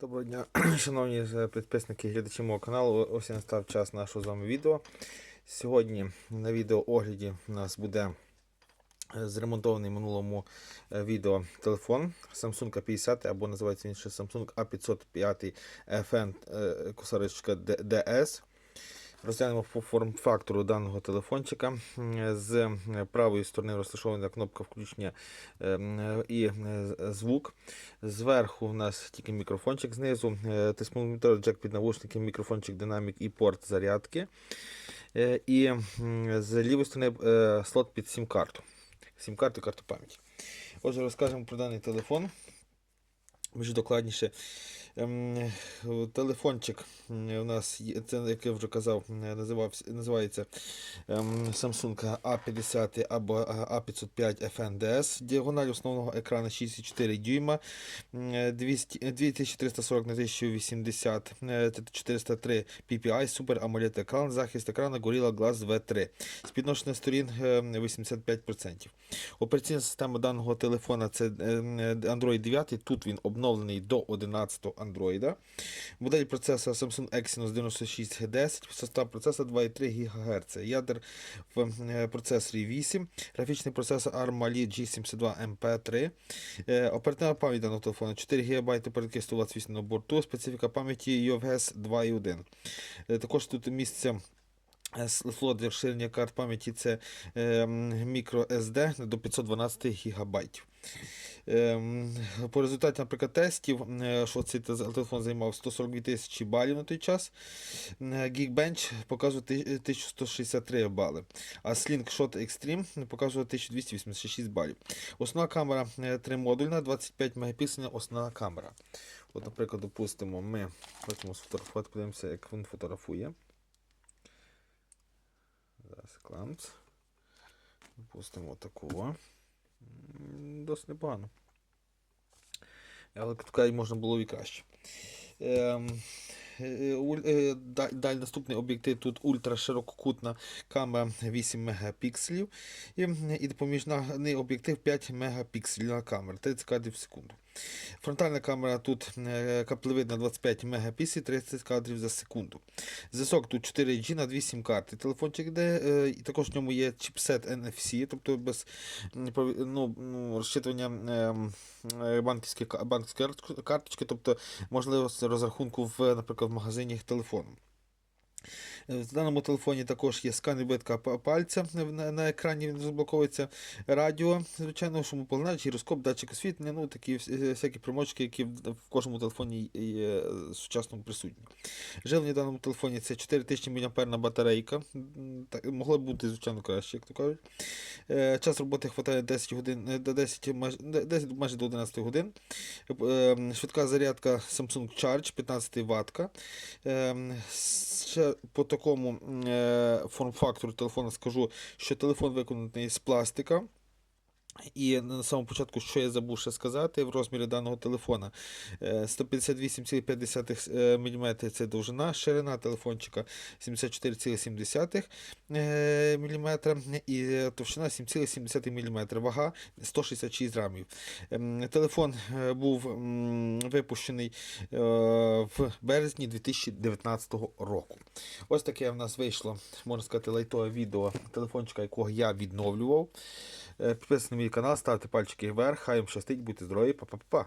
Доброго дня, шановні підписники і глядачі мого каналу. Ось і настав час нашого з вами відео. Сьогодні на відео огляді у нас буде е, зремонтований минулому е, відео телефон Samsung A50 або називається він Samsung A505 FN е, DS. Розглянемо по форм-фактору даного телефончика. З правої сторони розташована кнопка включення е, і е, звук. Зверху у нас тільки мікрофончик, знизу е, тисмометр, джек під навушники, мікрофончик, динамік і порт зарядки. Е, І з лівої сторони слот під сім-карту. Сім-карту, карту пам'яті. Отже, розкажемо про даний телефон. Більш докладніше. Ем, Телефончик у нас є, це, як я вже казав, називався, називається ем, Samsung A50 або A505 FNDS. Діагональ основного екрану 6,4 дюйма, 2340 на 1080, е, 403 ppi, Super AMOLED екран, захист екрану Gorilla Glass V3. Спідношення сторін е, 85%. Операційна система даного телефона це е, Android 9. Тут він обновлений до 11 Android. Модель процесора Samsung Exynos 9610, состав процесора 2,3 ГГц. Ядер в е, процесорі 8, графічний процесор ARM Mali G72 MP3. Е, Оперативна пам'ять даного телефону 4 ГБ оперативки 128 на борту, специфіка пам'яті UFS 2.1. Е, Також тут місце Слот для розширення карт пам'яті це мікро SD до 512 ГБ. Ем, По результаті, наприклад, тестів, е, що цей телефон займав 142 тисячі балів на той час. е, Geekbench показує 1163 бали, а Slingshot Extreme показує 1286 балів. Основна камера е, тримодульна, 25 мегапікселів основна камера. От, наприклад, допустимо, ми хочемо сфотографувати, подивимося, як він фотографує. Зараз кламц. Пустимо такого. Досить непогано. Але така можна було і краще. Ем, е, е, да- Далі наступний об'єктив тут ультраширококутна камера 8 мегапікселів і, допоміжний об'єктив 5 мегапікселів камера 30 кадрів в секунду. Фронтальна камера тут е, каплевидна 25 мегапікселів 30 кадрів за секунду. Зв'язок тут 4G на 2 сім карти. Телефончик йде, е, і також в ньому є чіпсет NFC, тобто без ну, ну, розчитування ем, е, банківської банківської карточки- тобто можливість розрахунку в, наприклад, в магазині телефоном. Е, В даному телефоні також є скан відбитка пальця на, екрані він розблоковується радіо, звичайно, шумополонач, гіроскоп, датчик освітлення, ну такі е, всякі примочки, які в, кожному телефоні є сучасному присутні. Живлення в даному телефоні це 4000 мАh батарейка. Так, могло б бути, звичайно, краще, як то кажуть. Е, Час роботи хватає 10 годин, е, 10, майже, 10 майже до 11 годин. Е, Швидка зарядка Samsung Charge 15 Вт. Ще по такому е, форм-фактору телефону скажу, що телефон виконаний з пластика. І на самому початку, що я забув ще сказати, в розмірі даного телефона е, 158,5 мм це довжина, ширина телефончика 74,7 мм і товщина 7,7 мм, вага 166 грамів. Ем, Телефон е, був випущений е, в березні 2019 року. Ось таке в нас вийшло, можна сказати, лайтове відео телефончика, якого я відновлював. Е, Підписуйтесь на мій канал, ставте пальчики вверх, хай вам щастить, будьте здорові, па-па-па.